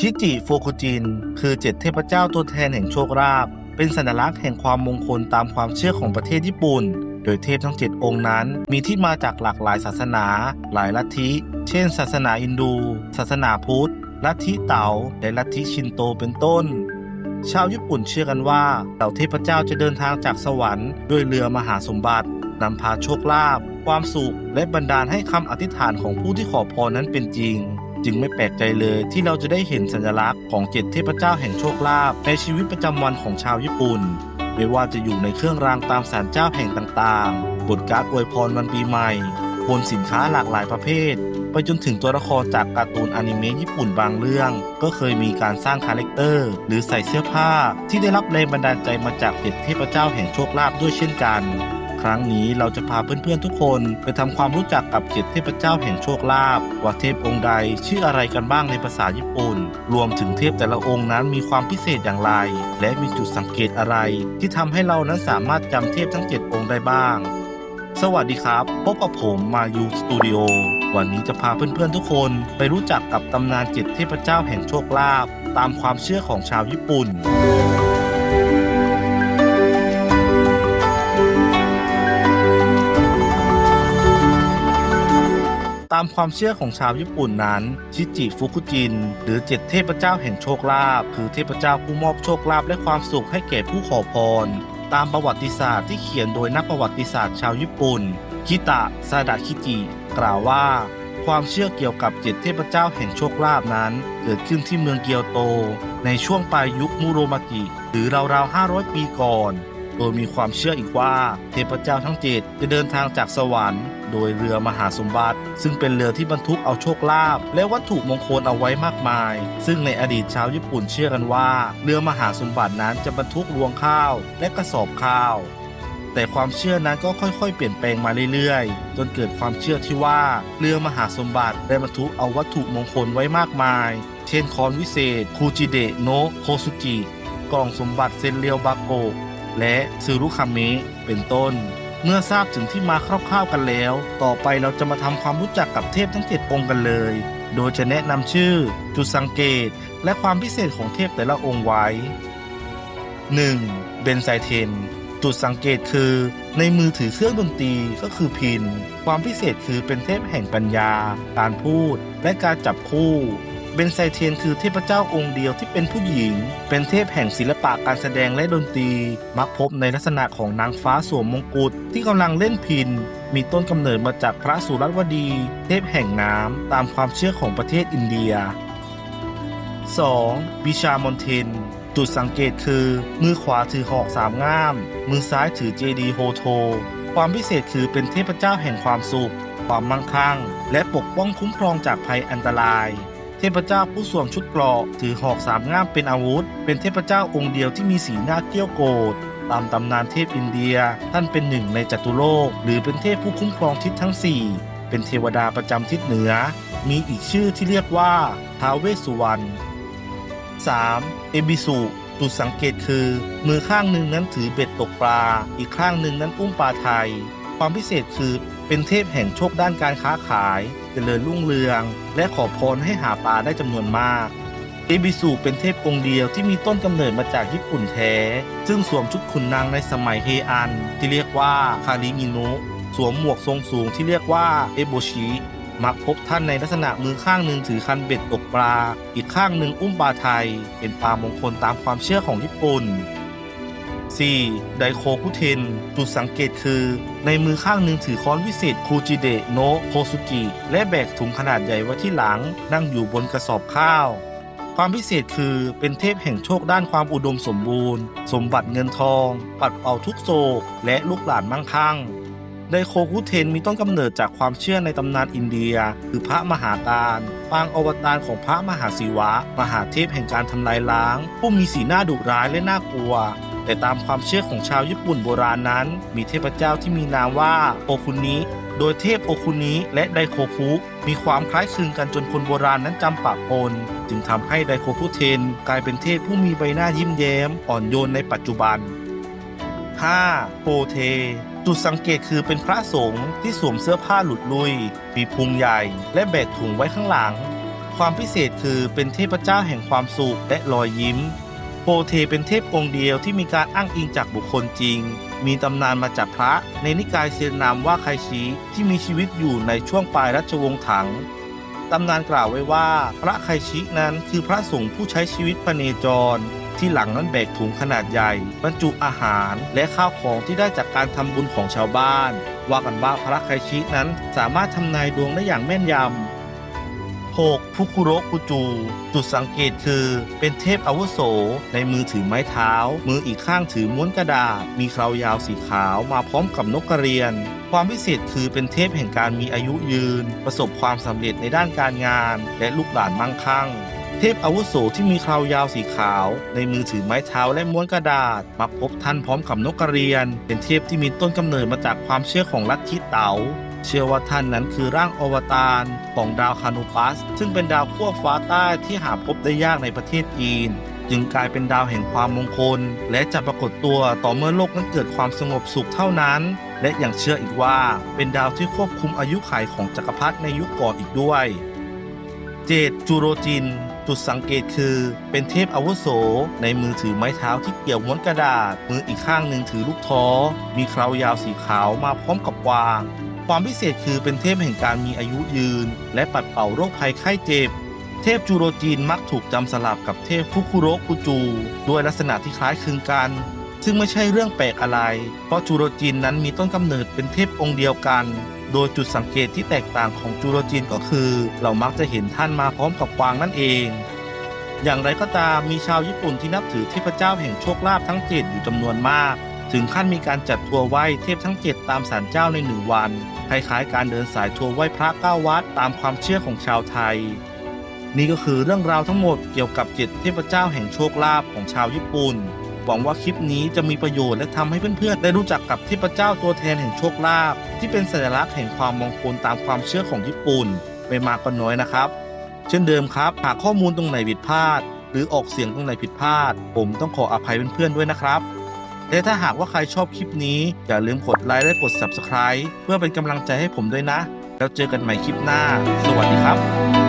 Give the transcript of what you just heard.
ชิจิโฟคุจิน คือเจ็ดเทพเจ้าตัวแทนแห่งโชคลาภเป็นสัญลักษณ์แห่งความมงคลตามความเชื่อของประเทศญี่ปุ่น โดยเทพทั้ง 7 องค์นั้น มีที่มาจากหลากหลายศาสนา หลายลัทธิ เช่น ศาสนาอินดู ศาสนาพุทธ ลัทธิเต๋าและลัทธิชินโตเป็นต้น ชาวญี่ปุ่นเชื่อกันว่าเหล่าเทพเจ้าจะเดินทางจากสวรรค์ด้วยเรือมหาสมบัตินำพาโชคลาภความสุข และบันดาลให้คำอธิษฐานของผู้ที่ขอพรนั้นเป็นจริง จึงไม่แปลกใจเลยที่เราจะได้เห็นสัญลักษณ์ของเจ็ดเทพเจ้าแห่งโชคลาภในชีวิตประจำวันของชาวญี่ปุ่น ไม่ว่าจะอยู่ในเครื่องรางตามศาลเจ้าแห่งต่างๆ บทการ์ดอวยพรวันปีใหม่บนสินค้าหลากหลายประเภท ไปจนถึงตัวละครจากการ์ตูนอนิเมะญี่ปุ่นบางเรื่อง ก็เคยมีการสร้างคาแรคเตอร์ หรือใส่เสื้อผ้าที่ได้รับแรงบันดาลใจมาจากเจ็ดเทพเจ้าแห่งโชคลาภด้วยเช่นกัน ครั้งนี้เราจะพาเพื่อนๆทุกคนไปทำความรู้จักกับเจ็ดเทพเจ้าแห่งโชคลาภว่าเทพองค์ใดชื่ออะไรกันบ้างในภาษาญี่ปุ่น รวมถึงเทพแต่ละองค์นั้นมีความพิเศษอย่างไร และมีจุดสังเกตอะไร ที่ทำให้เรานั้นสามารถจำเทพทั้ง 7 องค์ได้บ้าง สวัสดีครับ พบกับผมมายูสตูดิโอวันนี้จะพาเพื่อนๆทุกคนไปรู้จักกับตำนานเจ็ดเทพเจ้าแห่งโชคลาภตามความเชื่อของชาวญี่ปุ่นามความเชื่อของชาวญี่ปุ่นนั้น ชิจิฟุกุจิน หรือเจ็ดเทพเจ้าแห่งโชคลาภคือเทพเจ้าผู้มอบโชคลาภและความสุขให้แก่ผู้ขอพร ตามประวัติศาสตร์ที่เขียนโดยนักประวัติศาสตร์ชาวญี่ปุ่น คิตะซาดะคิจิ กล่าวว่า ความเชื่อเกี่ยวกับเจ็ดเทพเจ้าแห่งโชคลาภนั้น เกิดขึ้นที่เมืองเกียวโต ในช่วงปลายยุคมุโรมากิหรือราวๆ500 ปีก่อน โดยมีความเชื่ออีกว่า เทพเจ้าทั้งเจ็ดจะเดินทางจากสวรรค์ โดยเรือมหาสมบัติ ซึ่งเป็นเรือที่บรรทุกเอาโชคลาภและวัตถุมงคลเอาไว้มากมาย ซึ่งในอดีตชาวญี่ปุ่นเชื่อกันว่า เรือมหาสมบัตินั้นจะบรรทุกรวงข้าว และกระสอบข้าวแต่ความเชื่อนั้นก็ค่อยๆ เปลี่ยนแปลงมาเรื่อยๆ จนเกิดความเชื่อที่ว่าเรือมหาสมบัติได้บรรทุกเอาวัตถุมงคลไว้มากมาย เช่นคอนวิเศษ คูจิเดะโนโคสุจิ กล่องสมบัติเซนเรียวบาโก และซูรุคาเมะเป็นต้น เมื่อทราบถึงที่มาคร่าวๆกันแล้ว ต่อไปเราจะมาทำความรู้จักกับเทพทั้งเจ็ดองค์กันเลย โดยจะแนะนำชื่อ จุดสังเกต และความพิเศษของเทพแต่ละองค์ไว้ 1. เบนไซเทน จุดสังเกตคือ ในมือถือเครื่องดนตรีก็คือพิน ความพิเศษคือเป็นเทพแห่งปัญญา การพูด และการจับคู่ เบนไซเทียนคือเทพเจ้าองค์เดียวที่เป็นผู้หญิง เป็นเทพแห่งศิลปะการแสดงและดนตรี มักพบในลักษณะของนางฟ้าสวมมงกุฎที่กำลังเล่นพิน มีต้นกำเนิดมาจากพระสุรัตวดี เทพแห่งน้ำตามความเชื่อของประเทศอินเดีย 2. บิชามอนเทน จุดสังเกตคือ มือขวาถือหอกสามง่าม มือซ้ายถือเจดีโฮโท ความพิเศษคือเป็นเทพเจ้าแห่งความสุข ความมั่งคั่ง และปกป้องคุ้มครองจากภัยอันตราย เทพเจ้าผู้สวมชุดเกราะถือหอกสามง่ามเป็นอาวุธ เป็นเทพเจ้าองค์เดียวที่มีสีหน้าเกี้ยวโกรธตามตำนานเทพอินเดีย ท่านเป็นหนึ่งในจัตุโลก หรือเป็นเทพผู้คุ้มครองทิศทั้งสี่เป็นเทวดาประจำทิศเหนือ มีอีกชื่อที่เรียกว่าท้าวเวสสุวรรณ 3. เอบิสุจุดสังเกตคือ มือข้างหนึ่งนั้นถือเบ็ดตกปลา อีกข้างหนึ่งนั้นอุ้มปลาไทย ความพิเศษคือเป็นเทพแห่งโชคด้านการค้าขาย เจริญรุ่งเรือง และขอพรให้หาปลาได้จำนวนมากเอบิสุเป็นเทพองค์เดียวที่มีต้นกำเนิดมาจากญี่ปุ่นแท้ ซึ่งสวมชุดขุนนางในสมัยเฮอัน ที่เรียกว่าคาริงินุสวมหมวกทรงสูงที่เรียกว่าเอโบชิมักพบท่านในลักษณะมือข้างหนึ่งถือคันเบ็ดตกปลา อีกข้างหนึ่งอุ้มปลาไทย เป็นปลามงคลตามความเชื่อของญี่ปุ่น 4. ไดโคคุเทน จุดสังเกตคือ ในมือข้างหนึ่งถือค้อนวิเศษคูจิเดะโนะโคสุกิ และแบกถุงขนาดใหญ่ไว้ที่หลัง นั่งอยู่บนกระสอบข้าว ความพิเศษคือเป็นเทพแห่งโชคด้านความอุดมสมบูรณ์ สมบัติเงินทอง ปัดเป่าทุกโศก และลูกหลานมั่งคั่งไดโคคุเทนมีต้นกำเนิดจากความเชื่อในตำนานอินเดีย คือพระมหาการปางอวตารของพระมหาศิวะ มหาเทพแห่งการทำลายล้าง ผู้มีสีหน้าดุร้ายและน่ากลัว แต่ตามความเชื่อของชาวญี่ปุ่นโบราณนั้น มีเทพเจ้าที่มีนามว่าโอคุนิโดยเทพโอคุนิและไดโคคุมีความคล้ายคลึงกันจนคนโบราณนั้นจำปะปนจึงทำให้ไดโคคุเทน กลายเป็นเทพผู้มีใบหน้ายิ้มแย้ม อ่อนโยนในปัจจุบัน 5. โปเท จุดสังเกตคือเป็นพระสงฆ์ที่สวมเสื้อผ้าหลุดลุย มีพุงใหญ่ และแบกถุงไว้ข้างหลังคความพิเศษคือเป็นเทพเจ้าแห่งความสุขและรอยยิ้ม โพเทเป็นเทพองค์เดียวที่มีการอ้างอิงจากบุคคลจริง มีตำนานมาจากพระในนิกายเซนนามว่าไคชีที่มีชีวิตอยู่ในช่วงปลายรัชวงศ์ถังตำนานกล่าวไว้ว่า พระไคชินั้นคือพระสงฆ์ผู้ใช้ชีวิตพเนจร ที่หลังนั้นแบกถุงขนาดใหญ่ บรรจุอาหารและข้าวของที่ได้จากการทำบุญของชาวบ้าน ว่ากันว่าพระไคชินั้นสามารถทำนายดวงได้อย่างแม่นยำ 6. ฟุคุโรกุจู จุดสังเกตคือ เป็นเทพอาวุโส ในมือถือไม้เท้า มืออีกข้างถือม้วนกระดาษ มีเครายาวสีขาวมาพร้อมกับนกกระเรียน ความพิเศษคือเป็นเทพแห่งการมีอายุยืน ประสบความสำเร็จในด้านการงาน และลูกหลานมั่งคั่งเทพอาวุโสที่มีคราวยาวสีขาว ในมือถือไม้เท้าและม้วนกระดาษมักพบท่านพร้อมกับนกกระเรียน เป็นเทพที่มีต้นกำเนิดมาจากความเชื่อของลัทธิเต๋า เชื่อว่าท่านนั้นคือร่างอวตารของดาวคานูปัส ซึ่งเป็นดาวขั้วฟ้าใต้ที่หาพบได้ยากในประเทศจีนจึงกลายเป็นดาวแห่งความมงคล และจะปรากฏตัวต่อเมื่อโลกนั้นเกิดความสงบสุขเท่านั้น และอยังเชื่ออีกว่าเป็นดาวที่ควบคุมอายุขัยของจักรพรรดิในยุคก่อนอีกด้วยเจดจูโรจิน จุดสังเกตคือ เป็นเทพอาวุโส ในมือถือไม้เท้าที่เกี่ยวม้วนกระดาษ มืออีกข้างหนึ่งถือลูกท้อ มีเครายาวสีขาวมาพร้อมกับกวาง ความพิเศษคือเป็นเทพแห่งการมีอายุยืน และปัดเป่าโรคภัยไข้เจ็บ เทพจูโรจีนมักถูกจำสลับกับเทพฟุคุโรกุจูด้วยลักษณะที่คล้ายคลึงกัน ซึ่งไม่ใช่เรื่องแปลกอะไร เพราะจูโรจีนนั้นมีต้นกำเนิดเป็นเทพองค์เดียวกัน โดยจุดสังเกตที่แตกต่างของจูโรจีนก็คือ เรามักจะเห็นท่านมาพร้อมกับกวางนั่นเอง อย่างไรก็ตามมีชาวญี่ปุ่นที่นับถือเทพเจ้าแห่งโชคลาภทั้งเจ็ดอยู่จำนวนมาก ถึงขั้นมีการจัดทัวร์ไหว้เทพทั้งเจ็ดตามศาลเจ้าในหนึ่งวัน คล้ายๆ การเดินสายทัวร์ไหว้พระเก้าวัดตามความเชื่อของชาวไทย นี่ก็คือเรื่องราวทั้งหมดเกี่ยวกับเจ็ดเทพเจ้าแห่งโชคลาภของชาวญี่ปุ่น หวังว่าคลิปนี้จะมีประโยชน์และทำให้เพื่อนๆ ได้รู้จักกับเทพเจ้าตัวแทนแห่งโชคลาภที่เป็นสัญลักษณ์แห่งความมงคลตามความเชื่อของญี่ปุ่น ไม่มากก็น้อยนะครับเช่นเดิมครับ หากข้อมูลตรงไหนผิดพลาด หรือออกเสียงตรงไหนผิดพลาด ผมต้องขออภัยเพื่อนๆด้วยนะครับ และถ้าหากว่าใครชอบคลิปนี้ อย่าลืมกดไลค์และกด Subscribe เพื่อเป็นกำลังใจให้ผมด้วยนะ แล้วเจอกันใหม่คลิปหน้า สวัสดีครับ